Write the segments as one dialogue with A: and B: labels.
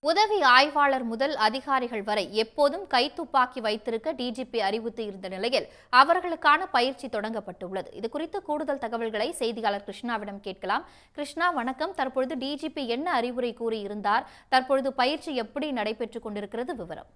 A: உதவி ஆய்வாளர் முதல் அதிகாரிகள் வரை எப்போதும் கைத்துப்பாக்கி வைத்திருக்க டிஜிபி அறிவுறுத்தி இருந்த நிலையில் அவர்களுக்கான பயிற்சி தொடங்கப்பட்டுள்ளது. இது குறித்து கூடுதல் தகவல்களை செய்தியாளர் கிருஷ்ணாவிடம் கேட்கலாம். கிருஷ்ணா வணக்கம். தற்பொழுது டிஜிபி என்ன அறிவுரை கூறியிருந்தார்? தற்பொழுது பயிற்சி எப்படி நடைபெற்றுக் கொண்டிருக்கிறது? விவரம்.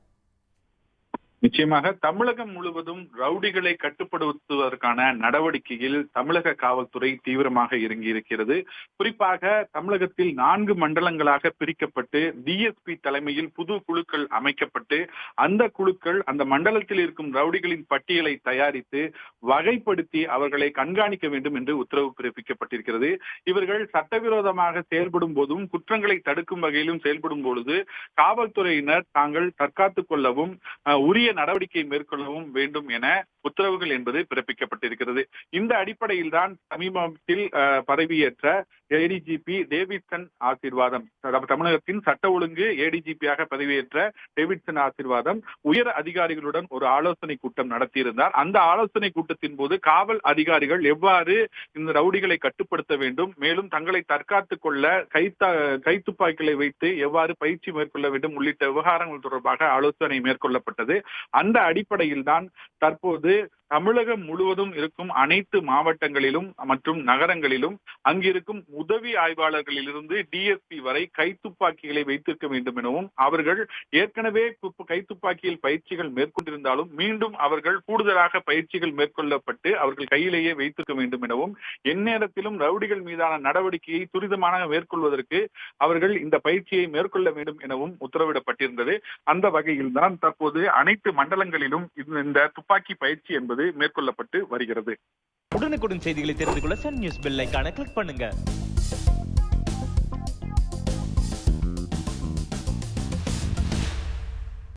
B: நிச்சயமாக தமிழகம் முழுவதும் ரவுடிகளை கட்டுப்படுத்துவதற்கான நடவடிக்கையில் தமிழக காவல்துறை தீவிரமாக இறங்கி இருக்கிறது குறிப்பாக தமிழகத்தில் நான்கு மண்டலங்களாக பிரிக்கப்பட்டு டிஎஸ்பி தலைமையில் புது குழுக்கள் அமைக்கப்பட்டு அந்த குழுக்கள் அந்த மண்டலத்தில் இருக்கும் ரவுடிகளின் பட்டியலை தயாரித்து வகைப்படுத்தி அவர்களை கண்காணிக்க வேண்டும் என்று உத்தரவு பிறப்பிக்கப்பட்டிருக்கிறது. இவர்கள் சட்டவிரோதமாக செயல்படும் போதும் குற்றங்களை தடுக்கும் வகையிலும் செயல்படும் பொழுது காவல்துறையினர் தாங்கள் தற்காத்துக் கொள்ளவும் உரிய நடவடிக்கை மேற்கொள்ளவும் வேண்டும் என உத்தரவுகள் என்பது பிறப்பிக்கப்பட்டிருக்கிறது. இந்த அடிப்படையில் தான் சமீபத்தில் பதவியேற்ற ஏடிஜிபி டேவிட்சன் ஆசீர்வாதம் தமிழகத்தின் சட்ட ஒழுங்கு ஏடிஜிபியாக பதவியேற்ற டேவிட்சன் ஆசீர்வாதம் உயர் அதிகாரிகளுடன் ஒரு ஆலோசனை கூட்டம் நடத்தியிருந்தார். அந்த ஆலோசனை கூட்டத்தின் போது காவல் அதிகாரிகள் எவ்வாறு இந்த ரவுடிகளை கட்டுப்படுத்த வேண்டும் மேலும் தங்களை தற்காத்துக் கொள்ள கைத்த கைத்துப்பாக்கிகளை வைத்து எவ்வாறு பயிற்சி மேற்கொள்ள வேண்டும் உள்ளிட்ட விவகாரங்கள் தொடர்பாக ஆலோசனை மேற்கொள்ளப்பட்டது. அந்த அடிப்படையில் தான் தற்போது வந்து தமிழகம் முழுவதும் இருக்கும் அனைத்து மாவட்டங்களிலும் மற்றும் நகரங்களிலும் அங்கிருக்கும் உதவி ஆய்வாளர்களிலிருந்து டிஎஸ்பி வரை கைத்துப்பாக்கிகளை வைத்திருக்க வேண்டும் எனவும் அவர்கள் ஏற்கனவே கைத்துப்பாக்கியில் பயிற்சிகள் மேற்கொண்டிருந்தாலும் மீண்டும் அவர்கள் கூடுதலாக பயிற்சிகள் மேற்கொள்ளப்பட்டு அவர்கள் கையிலேயே வைத்திருக்க வேண்டும் எனவும் எந்நேரத்திலும் ரவுடிகள் மீதான நடவடிக்கையை துரிதமாக மேற்கொள்வதற்கு அவர்கள் இந்த பயிற்சியை மேற்கொள்ள வேண்டும் எனவும் உத்தரவிடப்பட்டிருந்தது. அந்த வகையில் தான் தற்போது அனைத்து மண்டலங்களிலும் இந்த- இந்த துப்பாக்கி பயிற்சி என்பது மேற்கொள்ளப்பட்டு வருகிறது.
C: உடனுக்குடன் செய்திகளை தெரிந்து கொள்ள சன் நியூஸ் பெல் ஐக்கான கிளிக் பண்ணுங்க.